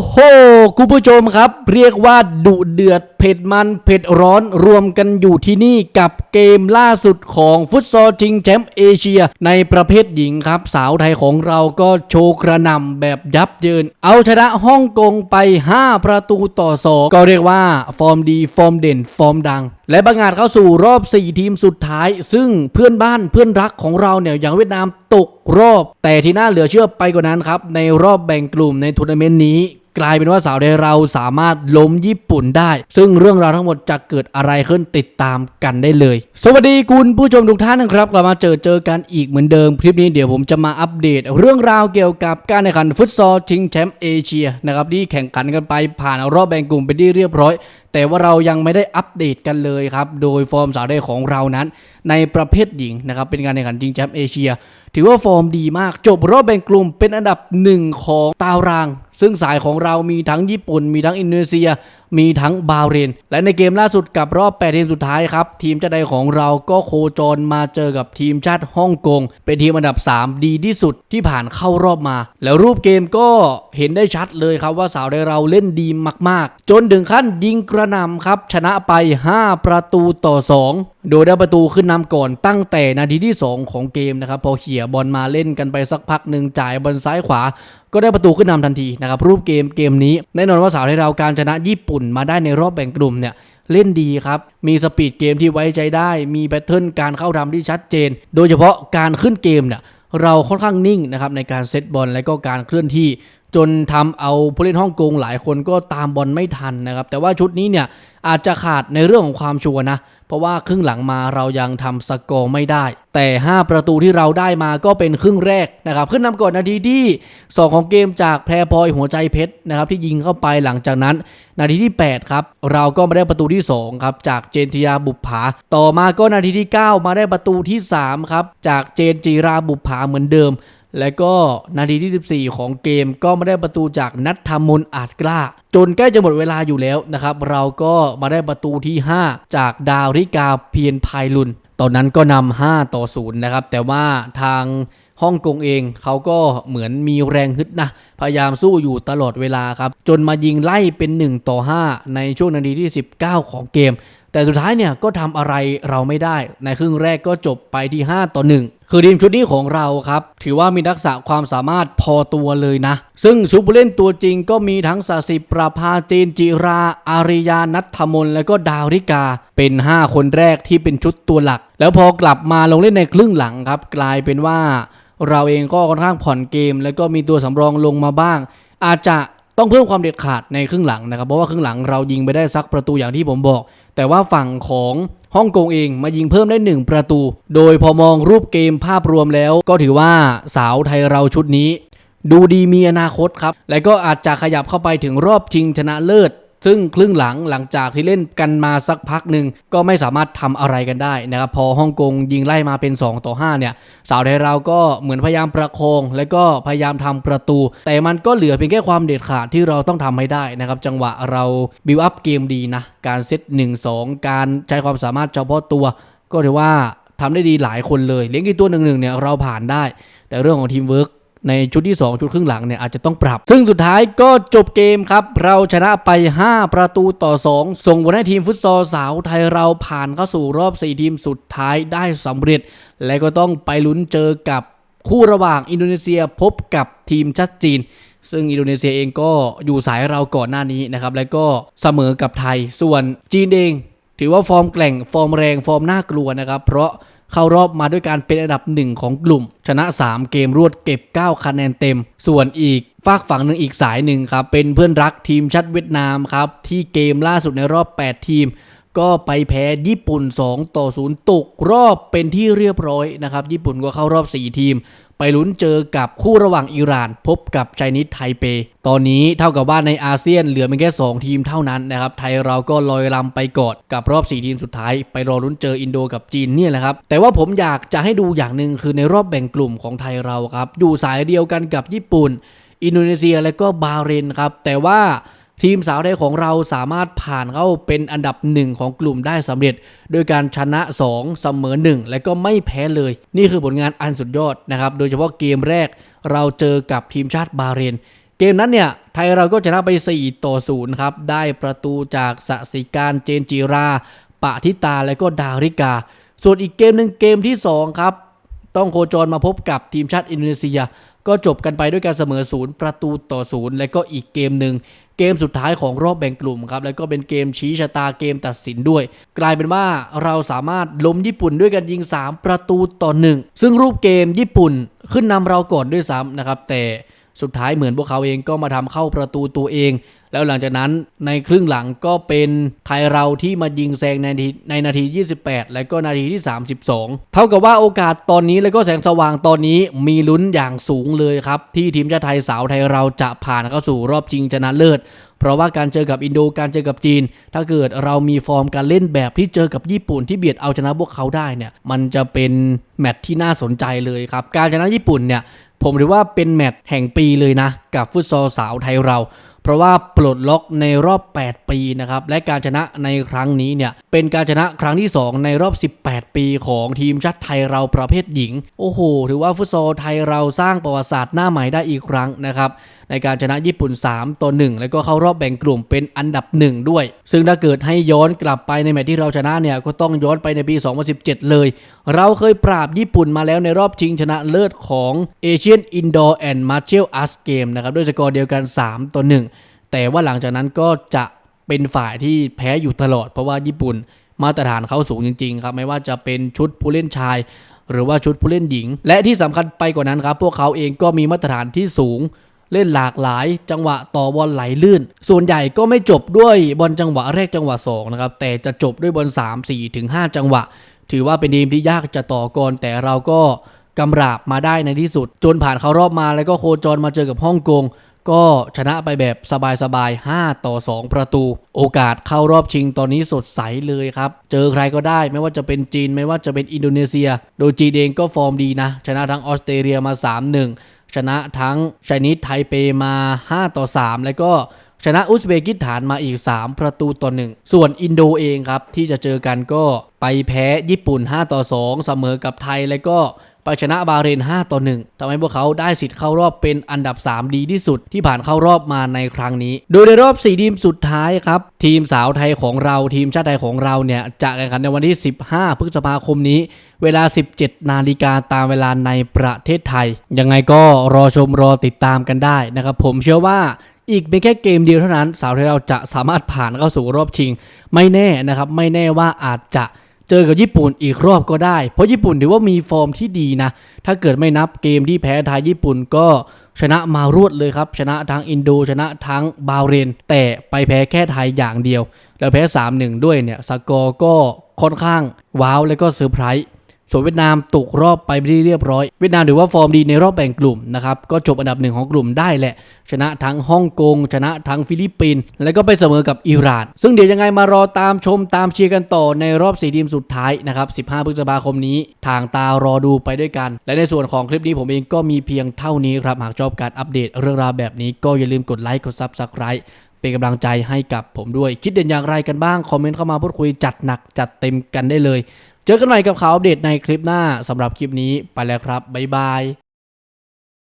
โหคุณผู้ชมครับ เรียกว่าดุเดือดเผ็ดมันเผ็ดร้อนรวมกันอยู่ที่นี่กับเกมล่าสุดของฟุตซอลชิงแชมป์เอเชีย ในประเภทหญิงครับ สาวไทยของเราก็โชว์กระนำแบบยับเยิน เอาชนะฮ่องกงไป 5 ประตูต่อ 2 ก็เรียกว่าฟอร์มดี ฟอร์มเด่น ฟอร์มดัง และประกาศเข้าสู่รอบ 4 ทีมสุดท้าย ซึ่งเพื่อนบ้านเพื่อนรักของเราเนี่ยอย่างเวียดนามตกรอบ แต่ที่น่าเหลือเชื่อไปกว่านั้นครับในรอบแบ่งกลุ่มในทัวร์นาเมนต์นี้ กลายเป็นว่าสาวไทยเราสามารถล้มญี่ปุ่นได้ ซึ่งเรื่องราวทั้งหมดจะเกิดอะไรขึ้นติดตามกันได้เลย สวัสดีคุณผู้ชมทุกท่านนะครับกลับมาเจอเจอกันอีกเหมือนเดิม คลิปนี้เดี๋ยวผมจะมาอัปเดต เรื่องราวเกี่ยวกับการแข่งขันฟุตซอลชิงแชมป์เอเชียนะครับที่แข่งขันกันไปผ่านรอบแบ่งกลุ่มไปที่เรียบร้อยแต่ว่าเรายังไม่ได้อัปเดตกันเลยครับ โดยฟอร์มสาวไทยของเรานั้น ในประเภทหญิงนะครับ เป็นการแข่งขันชิงแชมป์เอเชีย ถือว่าฟอร์มดีมาก จบรอบแบ่งกลุ่มเป็นอันดับหนึ่งของตาราง ซึ่งสายของเรามีทั้งญี่ปุ่นมีทั้งอินโดนีเซีย มีทั้งบาเรน และในเกมล่าสุดกับรอบ8ทีมสุดท้ายครับ ทีมชาติใดของเราก็โคจรมาเจอกับทีมชาติฮ่องกง เป็นทีมอันดับ 3 ดีที่สุดที่ผ่านเข้ารอบมา แล้วรูปเกมก็เห็นได้ชัดเลยครับว่าสาวไทยเราเล่นดีมาก ๆ จนถึงขั้นยิงกระนำครับ ชนะไป 5 ประตูต่อ 2 โดยได้ประตูขึ้นนำก่อนตั้งแต่นาทีที่ 2 ของเกมนะครับพอเขี่ยบอลมาเล่นกันไปสักพักหนึ่งจ่ายบอลซ้ายขวาก็ได้ประตูขึ้นนำทันทีนะครับรูปเกมเกมนี้แน่นอนว่าสาวไทยเราการชนะญี่ปุ่นมาได้ในรอบแบ่งกลุ่มเนี่ยเล่นดีครับ มีสปีดเกมที่ไว้ใจได้ มีแพทเทิร์นการเข้าทำที่ชัดเจน โดยเฉพาะการขึ้นเกมเนี่ยเราค่อนข้างนิ่งนะครับในการเซตบอลและก็การเคลื่อนที่ จนทำเอาผู้เล่นฮ่องกงหลายคนก็ตามบอลไม่ทันนะครับ แต่ว่าชุดนี้เนี่ยอาจจะขาดในเรื่องของความชัวนะ ราะว่าครึ่งหลังมาเรายังทำสกอร์ไม่ได้ แต่ 5 ประตูที่เราได้มาก็เป็นครึ่งแรกนะครับ ขึ้นนำก่อนนาทีที่ 2 ของเกมจากแพรพลอยหัวใจเพชรนะครับที่ยิงเข้าไปหลังจากนั้น นาทีที่ 8 ครับ เราก็มาได้ประตูที่ 2 ครับ จากเจนจีราบุปผา ต่อมาก็นาทีที่ 9 มาได้ประตูที่ 3 ครับ จากเจนจีราบุปผาเหมือนเดิม และก็นาทีที่ 14 ของเกมก็มาได้ประตูจากนัทธมนอาจกล้า จนใกล้จะหมดเวลาอยู่แล้วนะครับ เราก็มาได้ประตูที่ 5 จากดาวริกาเพียรพายลุน ตอนนั้นก็นำ5ต่อ0นะครับ แต่ว่าทางฮ่องกงเองเขาก็เหมือนมีแรงฮึดนะ พยายามสู้อยู่ตลอดเวลาครับ จนมายิงไล่เป็น 1 ต่อ 5 ในช่วงนาทีที่ 19 ของเกม แต่สุดท้ายเนี่ยก็ทำอะไรเราไม่ได้ ในครึ่งแรกก็จบไปที่ 5 ต่อ 1 คือทีมชุดนี้ของเราครับ ถือว่ามีทักษะความสามารถพอตัวเลยนะ ซึ่งชุดผู้เล่นตัวจริงก็มีทั้งสาสิประภาเจนจิรา อาริยานัทธมน และก็ดาวริกา เป็น 5 คนแรกที่เป็นชุดตัวหลัก แล้วพอกลับมาลงเล่นในครึ่งหลังครับ กลายเป็นว่า เราเองก็ค่อนข้างผ่อนเกม แล้วก็มีตัวสำรองลงมาบ้าง อาจจะต้องเพิ่มความเด็ดขาดในครึ่งหลังนะครับเพราะว่าครึ่งหลังเรายิงไปได้สักประตูอย่างที่ผมบอก แต่ว่าฝั่งของฮ่องกงเองมายิงเพิ่มได้ 1 ประตู โดยพอมองรูปเกมภาพรวมแล้ว ก็ถือว่าสาวไทยเราชุดนี้ ดูดีมีอนาคตครับ และก็อาจจะขยับเข้าไปถึงรอบชิงชนะเลิศ ซึ่งครึ่งหลังหลังจากที่เล่นกันมาสักพักหนึ่งก็ไม่สามารถทำอะไรกันได้นะครับพอฮ่องกงยิงไล่มาเป็น 2 ต่อ 5 เนี่ยสาวไทยเราก็เหมือนพยายามประคอง และก็พยายามทำประตู แต่มันก็เหลือเพียงแค่ความเด็ดขาดที่เราต้องทำให้ได้นะครับจังหวะเราบิวอัพเกมดีนะการเซต1 2 การใช้ความสามารถเฉพาะตัว ก็ถือว่าทำได้ดีหลายคนเลย เลี้ยงกี่ตัวหนึ่งๆเนี่ยเราผ่านได้ แต่เรื่องของทีมเวิร์ก ในชุดที่ 2 ชุดครึ่งหลังเนี่ยอาจจะต้องปรับ ซึ่งสุดท้ายก็จบเกมครับ เราชนะไป 5 ประตูต่อ 2 ส่งผลให้ทีมฟุตซอลสาวไทยเราผ่านเข้าสู่รอบ 4 ทีมสุดท้ายได้สำเร็จ และก็ต้องไปลุ้นเจอกับคู่ระหว่างอินโดนีเซียพบกับทีมชัดจีน ซึ่งอินโดนีเซียเองก็อยู่สายเราก่อนหน้านี้นะครับแล้วก็เสมอกับไทยส่วนจีนเอง ถือว่าฟอร์มแกร่งฟอร์มแรงฟอร์มน่ากลัวนะครับ เพราะ เข้ารอบมาด้วยการเป็นอันดับหนึ่งของกลุ่ม ชนะ 3 เกมรวดเก็บ 9 คะแนนเต็ม ส่วนอีกฝากฝั่งหนึ่งอีกสายหนึ่งครับ เป็นเพื่อนรักทีมชาติเวียดนามครับ ที่เกมล่าสุดในรอบ 8 ทีม ก็ไปแพ้ญี่ปุ่น 2 ต่อ 0ตกรอบเป็นที่เรียบร้อยนะครับ ญี่ปุ่นก็เข้ารอบ 4 ทีม ไปลุ้นเจอกับคู่ระหว่างอิหร่าน พบกับไชนีสไทเป ตอนนี้เท่ากับว่าในอาเซียนเหลือเพียงแค่ 2 ทีมเท่านั้นนะครับ ไทยเราก็ลอยลำไปกอนกับรอบ 4 ทีมสุดท้าย ไปรอลุ้นเจออินโดกับจีนเนี่ยแหละครับ แต่ว่าผมอยากจะให้ดูอย่างหนึ่งคือในรอบแบ่งกลุ่มของไทยเราครับ อยู่สายเดียวกันกับญี่ปุ่น อินโดนีเซียและก็บาเรนครับ แต่ว่า ทีมสาวไทยของเราสามารถผ่านเข้าเป็นอันดับหนึ่งของกลุ่มได้สำเร็จ โดยการชนะ 2 เสมอ 1 และก็ไม่แพ้เลย นี่คือผลงานอันสุดยอดนะครับโดยเฉพาะเกมแรกเราเจอกับทีมชาติบาเรน เกมนั้นเนี่ยไทยเราก็ชนะไป 4 ต่อ0ครับได้ประตูจากสสิการเจนจีราปะทิตาและก็ดาริกา ส่วนอีกเกมหนึ่งเกมที่ 2 ครับ ต้องโคจรมาพบกับทีมชาติอินโดนีเซีย ก็จบกันไปด้วยการเสมอศูนย์ประตูต่อศูนย์และก็อีกเกมหนึ่ง กมสุดท้ายของรอบแบ่งกลุ่มครับแล้วก็เป็นเกมชี้ชะตาเกมตัดสินด้วย กลายเป็นว่าเราสามารถล้มญี่ปุ่นด้วยกันยิง 3 ประตูต่อหนึ่งซึ่งรูปเกมญี่ปุ่นขึ้นนำเราก่อนด้วยซ้ำนะครับแต่สุดท้ายเหมือนพวกเขาเองก็มาทำเข้าประตูตัวเอง แล้วหลังจากนั้นในครึ่งหลังก็เป็นไทยเราที่มายิงแซงในนาทีในนาที 28 และก็นาทีที่ 32 เท่ากับว่าโอกาสตอนนี้และก็แสงสว่างตอนนี้มีลุ้นอย่างสูงเลยครับ ที่ทีมชาติไทยสาวไทยเราจะผ่านเข้าสู่รอบชิงชนะเลิศเพราะว่าการเจอกับอินโดการเจอกับจีน ถ้าเกิดเรามีฟอร์มการเล่นแบบที่เจอกับญี่ปุ่นที่เบียดเอาชนะพวกเขาได้เนี่ย มันจะเป็นแมตช์ที่น่าสนใจเลยครับ การชนะญี่ปุ่นเนี่ย ผมถือว่าเป็นแมตช์แห่งปีเลยนะ กับฟุตซอลสาวไทยเรา เพราะว่า ลดล็อกในรอบ 8 ปีนะครับและการชนะในครั้งนี้เนี่ยเป็นการชนะครั้งที่ 2 ในรอบ 18 ปีของทีมชาติไทยเราประเภทหญิง โอ้โหถือว่าฟุตซอลไทยเราสร้างประวัติศาสตร์หน้าใหม่ได้อีกครั้งนะครับในการชนะญี่ปุ่น 3 ต่อ 1 แล้วก็เข้ารอบแบ่งกลุ่มเป็นอันดับ 1 ด้วย ซึ่งถ้าเกิดให้ย้อนกลับไปในแมตช์ที่เราชนะเนี่ยก็ต้องย้อนไปในปี 2017 เลย เราเคยปราบญี่ปุ่นมาแล้วในรอบชิงชนะเลิศของ Asian Indoor and Martial Arts Game นะครับด้วยสกอร์เดียวกัน 3 ต่อ 1 แต่ว่าหลังจากนั้นก็จะเป็นฝ่ายที่แพ้อยู่ตลอด เพราะว่าญี่ปุ่นมาตรฐานเขาสูงจริง ๆ ครับ ไม่ว่าจะเป็นชุดผู้เล่นชาย หรือว่าชุดผู้เล่นหญิง และที่สำคัญไปกว่านั้นครับ พวกเขาเองก็มีมาตรฐานที่สูงเล่นหลากหลายจังหวะต่อบอลไหลลื่น ส่วนใหญ่ก็ไม่จบด้วยบอลจังหวะแรกจังหวะ2นะครับแต่จะจบด้วยบอล3 4ถึง5จังหวะ ถือว่าเป็นทีมที่ยากจะต่อกรแต่เราก็กำราบมาได้ในที่สุด จนผ่านเข้ารอบมาแล้วก็โคจรมาเจอกับฮ่องกง ก็ชนะไปแบบสบายๆ 5 ต่อ 2 ประตู โอกาสเข้ารอบชิงตอนนี้สดใสเลยครับ เจอใครก็ได้ไม่ว่าจะเป็นจีนไม่ว่าจะเป็นอินโดนีเซีย โดยจีนเองก็ฟอร์มดีนะ ชนะทั้งออสเตรเลียมา 3-1 ชนะทั้งไชนีสไทเปมา 5 ต่อ 3 แล้วก็ ชนะอุซเบกิสถานมาอีก 3 ประตูต่อ 1 ส่วนอินโดเองครับที่จะเจอกันก็ไปแพ้ญี่ปุ่น 5 ต่อ 2 เสมอกับไทยแล้วก็ไปชนะบาเรน 5 ต่อ 1 ทำให้พวกเขาได้สิทธิ์เข้ารอบเป็นอันดับ 3 ดีที่สุดที่ผ่านเข้ารอบมาในครั้งนี้ โดยในรอบ 4 ทีมสุดท้ายครับ ทีมสาวไทยของเราทีมชาติไทยของเราเนี่ย จะแข่งขันในวันที่ 15 พฤษภาคมนี้ เวลา 17 นาฬิกาตามเวลาในประเทศไทย ยังไงก็รอชมรอติดตามกันได้นะครับ ผมเชื่อว่าอีกเป็นแค่เกมเดียวเท่านั้น สาวไทยเราจะสามารถผ่านเข้าสู่รอบชิง ไม่แน่นะครับ ไม่แน่ว่าอาจจะเจอกับญี่ปุ่นอีกรอบก็ได้ เพราะญี่ปุ่นถือว่ามีฟอร์มที่ดีนะ ถ้าเกิดไม่นับเกมที่แพ้ไทยญี่ปุ่นก็ชนะมารวดเลยครับ ชนะทั้งอินโดชนะทั้งบาเรน แต่ไปแพ้แค่ไทยอย่างเดียว แล้วแพ้ 3-1 ด้วยเนี่ยสกอร์ก็ค่อนข้างว้าว และก็เซอร์ไพรส์ ส่วนเวียดนามตกรอบไปไม่ได้เรียบร้อย เวียดนามถือว่าฟอร์มดีในรอบแบ่งกลุ่มนะครับ ก็จบอันดับหนึ่งของกลุ่มได้แหละ ชนะทั้งฮ่องกง ชนะทั้งฟิลิปปินส์แล้วก็ไปเสมอกับอิหร่าน ซึ่งเดี๋ยวยังไงมารอตามชมตามเชียร์กันต่อในรอบสี่ทีมสุดท้ายนะครับ 15 พฤษภาคมนี้ ทางตารอดูไปด้วยกัน และในส่วนของคลิปนี้ผมเองก็มีเพียงเท่านี้ครับ หากชอบการอัปเดตเรื่องราวแบบนี้ก็อย่าลืมกดไลค์กด Subscribe เป็นกำลังใจให้กับผมด้วย คิดเด่นอย่างไรกันบ้าง คอมเมนต์เข้ามาพูดคุยจัดหนักจัดเต็มกันได้เลย เจอกันใหม่กับข่าวอัปเดตในคลิปหน้าสำหรับคลิปนี้ไปแล้วครับ บ๊ายบาย